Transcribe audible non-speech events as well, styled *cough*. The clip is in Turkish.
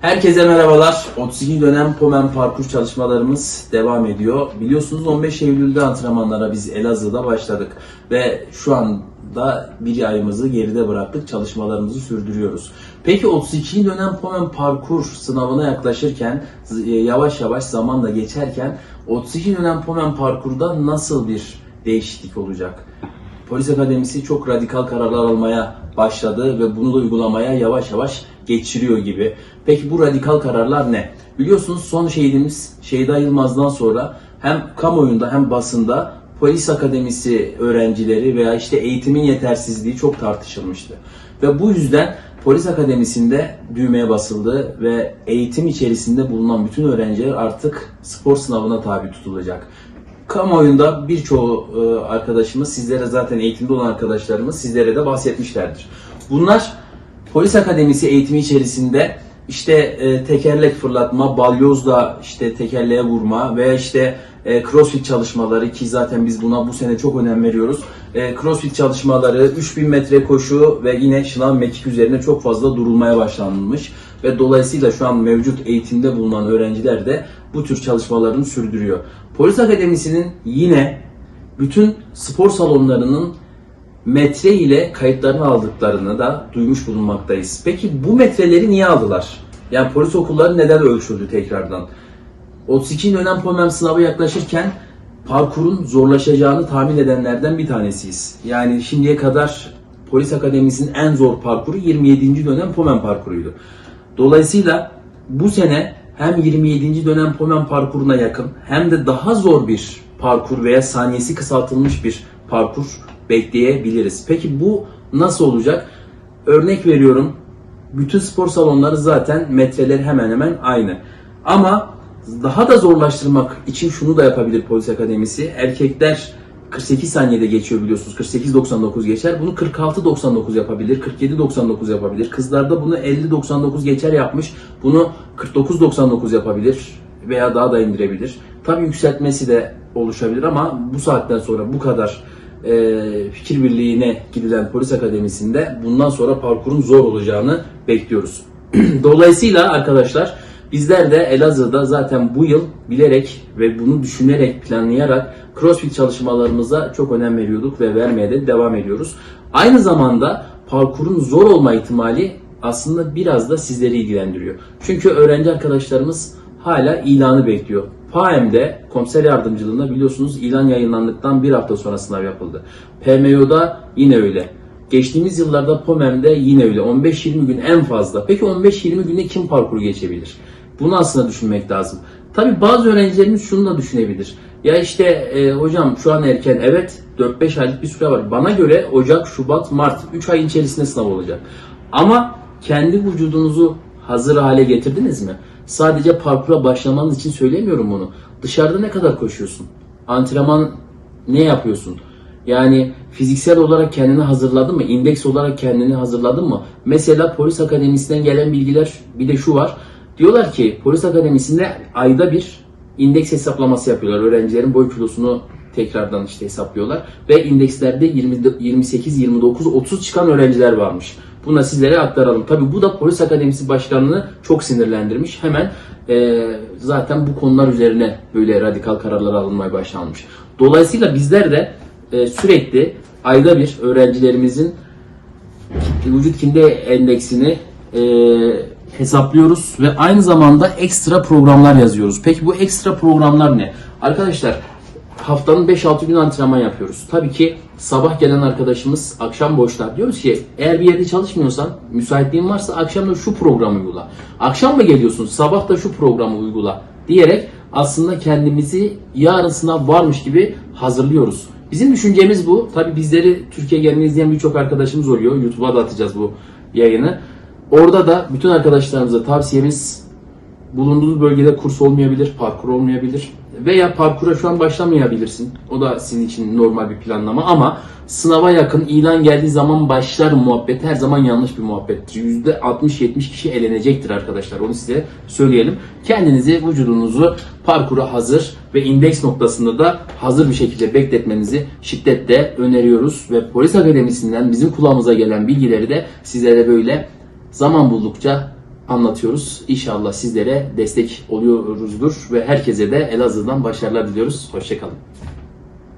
Herkese merhabalar. 32 dönem Pomen parkur çalışmalarımız devam ediyor. Biliyorsunuz 15 Eylül'de antrenmanlara biz Elazığ'da başladık ve şu anda bir ayımızı geride bıraktık. Çalışmalarımızı sürdürüyoruz. Peki 32 dönem Pomen parkur sınavına yaklaşırken e, yavaş yavaş zamanla geçerken 32 dönem Pomen parkurda nasıl bir değişiklik olacak? Polis Akademisi çok radikal kararlar almaya başladı ve bunu da uygulamaya yavaş yavaş geçiriyor gibi. Peki bu radikal kararlar ne? Biliyorsunuz son şehidimiz Şeyda Yılmaz'dan sonra hem kamuoyunda hem basında Polis Akademisi öğrencileri veya işte eğitimin yetersizliği çok tartışılmıştı. Ve bu yüzden Polis Akademisi'nde düğmeye basıldı ve eğitim içerisinde bulunan bütün öğrenciler artık spor sınavına tabi tutulacak. Kamuoyunda birçoğu e, arkadaşımız, sizlere zaten eğitimde olan arkadaşlarımız sizlere de bahsetmişlerdir. Bunlar polis akademisi eğitimi içerisinde işte e, tekerlek fırlatma, balyozla işte tekerleğe vurma veya işte e, crossfit çalışmaları ki zaten biz buna bu sene çok önem veriyoruz. E, crossfit çalışmaları, 3000 metre koşu ve yine şınav mekik üzerine çok fazla durulmaya başlanmış ve dolayısıyla şu an mevcut eğitimde bulunan öğrenciler de bu tür çalışmalarını sürdürüyor. Polis Akademisi'nin yine bütün spor salonlarının metre ile kayıtlarını aldıklarını da duymuş bulunmaktayız. Peki bu metreleri niye aldılar? Yani polis okulları neden ölçüldü tekrardan? 32 dönem POMEM sınavı yaklaşırken parkurun zorlaşacağını tahmin edenlerden bir tanesiyiz. Yani şimdiye kadar Polis Akademisi'nin en zor parkuru 27. dönem POMEM parkuruydu. Dolayısıyla bu sene hem 27. dönem POMEM parkuruna yakın hem de daha zor bir parkur veya saniyesi kısaltılmış bir parkur bekleyebiliriz. Peki bu nasıl olacak? Örnek veriyorum. Bütün spor salonları zaten metreleri hemen hemen aynı. Ama daha da zorlaştırmak için şunu da yapabilir polis akademisi. Erkekler 48 saniyede geçiyor biliyorsunuz. 48-99 geçer. Bunu 46-99 yapabilir. 47-99 yapabilir. Kızlarda bunu 50-99 geçer yapmış. Bunu 49-99 yapabilir. Veya daha da indirebilir. Tabii yükseltmesi de oluşabilir ama bu saatten sonra bu kadar e, fikir birliğine gidilen polis akademisinde bundan sonra parkurun zor olacağını bekliyoruz. *clears throat* Dolayısıyla arkadaşlar bizler de Elazığ'da zaten bu yıl bilerek ve bunu düşünerek planlayarak CrossFit çalışmalarımıza çok önem veriyorduk ve vermeye de devam ediyoruz. Aynı zamanda parkurun zor olma ihtimali aslında biraz da sizleri ilgilendiriyor. Çünkü öğrenci arkadaşlarımız hala ilanı bekliyor. PAEM'de komiser yardımcılığında biliyorsunuz ilan yayınlandıktan bir hafta sonra sınav yapıldı. PMO'da yine öyle. Geçtiğimiz yıllarda POMEM'de yine öyle. 15-20 gün en fazla. Peki 15-20 günde kim parkuru geçebilir? Bunu aslında düşünmek lazım. Tabi bazı öğrencilerimiz şunu da düşünebilir. Ya işte e, hocam şu an erken evet 4-5 aylık bir süre var. Bana göre Ocak, Şubat, Mart 3 ay içerisinde sınav olacak. Ama kendi vücudunuzu hazır hale getirdiniz mi? Sadece parkura başlamanız için söylemiyorum bunu. Dışarıda ne kadar koşuyorsun? Antrenman ne yapıyorsun? Yani fiziksel olarak kendini hazırladın mı? İndeks olarak kendini hazırladın mı? Mesela polis akademisinden gelen bilgiler bir de şu var. Diyorlar ki polis akademisinde ayda bir indeks hesaplaması yapıyorlar. Öğrencilerin boy kilosunu tekrardan işte hesaplıyorlar. Ve indekslerde 20, 28, 29, 30 çıkan öğrenciler varmış. Bunu da sizlere aktaralım. Tabi bu da polis akademisi başkanını çok sinirlendirmiş. Hemen e, zaten bu konular üzerine böyle radikal kararlar alınmaya başlanmış. Dolayısıyla bizler de e, sürekli ayda bir öğrencilerimizin vücut kitle endeksini e, hesaplıyoruz ve aynı zamanda ekstra programlar yazıyoruz. Peki bu ekstra programlar ne? Arkadaşlar haftanın 5-6 gün antrenman yapıyoruz. Tabii ki sabah gelen arkadaşımız akşam boşta. Diyoruz ki eğer bir yerde çalışmıyorsan, müsaitliğin varsa akşam da şu programı uygula. Akşam mı geliyorsun? Sabah da şu programı uygula diyerek aslında kendimizi yarın sınav varmış gibi hazırlıyoruz. Bizim düşüncemiz bu. Tabii bizleri Türkiye genelini izleyen birçok arkadaşımız oluyor. YouTube'a da atacağız bu yayını. Orada da bütün arkadaşlarımıza tavsiyemiz bulunduğunuz bölgede kurs olmayabilir, parkur olmayabilir veya parkura şu an başlamayabilirsin. O da sizin için normal bir planlama ama sınava yakın ilan geldiği zaman başlar muhabbet her zaman yanlış bir muhabbettir. %60-70 kişi elenecektir arkadaşlar. Onu size söyleyelim. Kendinizi, vücudunuzu parkura hazır ve indeks noktasında da hazır bir şekilde bekletmenizi şiddetle öneriyoruz ve Polis Akademisi'nden bizim kulağımıza gelen bilgileri de sizlere böyle zaman buldukça anlatıyoruz. İnşallah sizlere destek oluyoruzdur ve herkese de Elazığ'dan başarılar diliyoruz. Hoşçakalın.